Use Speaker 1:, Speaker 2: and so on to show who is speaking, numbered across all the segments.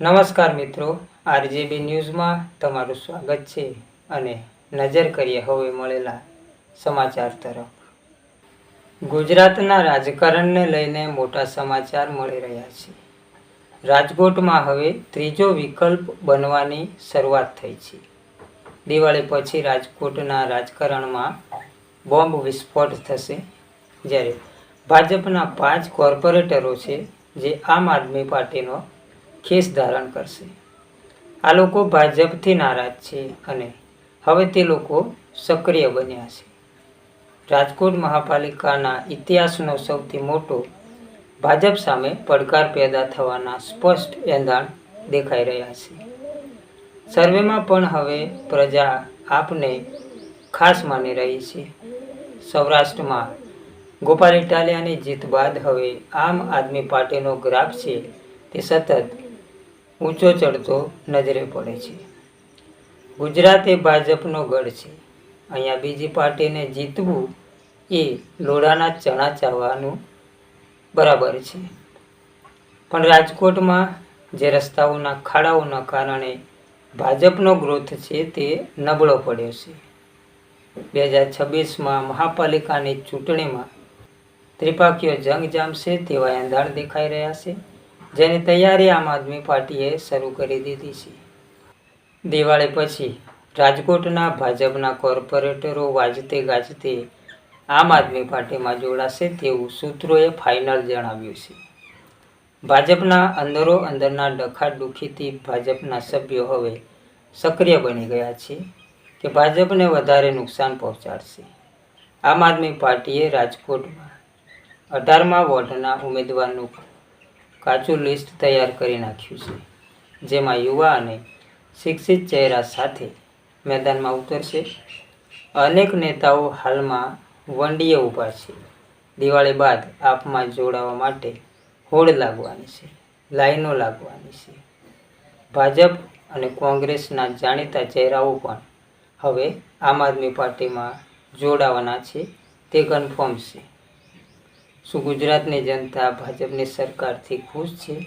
Speaker 1: નમસ્કાર મિત્રો, આરજેબી ન્યૂઝમાં તમારું સ્વાગત છે અને નજર કરીએ હવે મળેલા સમાચાર તરફ. ગુજરાતના રાજકારણને લઈને મોટા સમાચાર મળી રહ્યા છે. રાજકોટમાં હવે ત્રીજો વિકલ્પ બનવાની શરૂઆત થઈ છે. દિવાળી પછી રાજકોટના રાજકારણમાં બોમ્બ વિસ્ફોટ થશે. જ્યારે ભાજપના પાંચ કોર્પોરેટરો છે, જે આમ આદમી પાર્ટીનો ખેસ ધારણ કરશે. આ લોકો ભાજપથી નારાજ છે અને હવે તે લોકો સક્રિય બન્યા છે. રાજકોટ મહાપાલિકાના ઇતિહાસનો સૌથી મોટો ભાજપ સામે પડકાર પેદા થવાના સ્પષ્ટ એંધાણ દેખાઈ રહ્યા છે. સર્વેમાં પણ હવે પ્રજા આપને ખાસ માની રહી છે. સૌરાષ્ટ્રમાં ગોપાલ ઇટાલિયાની જીત બાદ હવે આમ આદમી પાર્ટીનો ગ્રાફ છે તે સતત ઊંચો ચડતો નજરે પડે છે. ગુજરાત એ ભાજપનો ગઢ છે. અહીંયા બીજી પાર્ટીને જીતવું એ લોડાના ચણા ચાવવાનું બરાબર છે. પણ રાજકોટમાં જે રસ્તાઓના ખાડાઓના કારણે ભાજપનો ગ્રોથ છે તે નબળો પડ્યો છે. બે હજાર છવ્વીસમાં મહાપાલિકાની ચૂંટણીમાં ત્રિપાકીઓ જંગ જામશે તેવા એંધાણ દેખાઈ રહ્યા છે. જેની તૈયારી આમ આદમી પાર્ટીએ શરૂ કરી દીધી છે. દિવાળી પછી રાજકોટના ભાજપના કોર્પોરેટરો વાજતે ગાજતે આમ આદમી પાર્ટીમાં જોડાશે તેવું સૂત્રોએ ફાઇનલ જણાવ્યું છે. ભાજપના અંદરો અંદરના ડખાડુખીથી ભાજપના સભ્યો હવે સક્રિય બની ગયા છે કે ભાજપને વધારે નુકસાન પહોંચાડશે. આમ આદમી પાર્ટીએ રાજકોટમાં અઢારમા વોર્ડના ઉમેદવારનું કાચું લિસ્ટ તૈયાર કરી નાખ્યું છે, જેમાં યુવા અને શિક્ષિત ચહેરા સાથે મેદાનમાં ઉતરશે. અનેક નેતાઓ હાલમાં વંડીએ ઊભા છે. દિવાળી બાદ આપમાં જોડાવા માટે હોડ લાગવાની છે, લાઈનો લાગવાની છે. ભાજપ અને કોંગ્રેસના જાણીતા ચહેરાઓ પણ હવે આમ આદમી પાર્ટીમાં જોડાવાના છે. તે કન્ફર્મ છે. શું ગુજરાતની જનતા ભાજપની સરકારથી ખુશ છે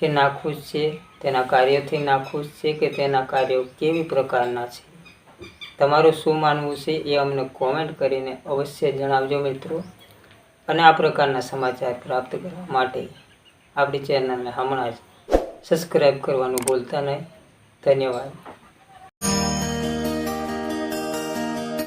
Speaker 1: કે નાખુશ છે? તેના કાર્યોથી નાખુશ છે કે તેના કાર્યો કેવી પ્રકારના છે? તમારું શું માનવું છે એ અમને કોમેન્ટ કરીને અવશ્ય જણાવજો મિત્રો. અને આ પ્રકારના સમાચાર પ્રાપ્ત કરવા માટે આપણી ચેનલને હમણાં જ સબસ્ક્રાઈબ કરવાનું ભૂલતા નહીં. ધન્યવાદ.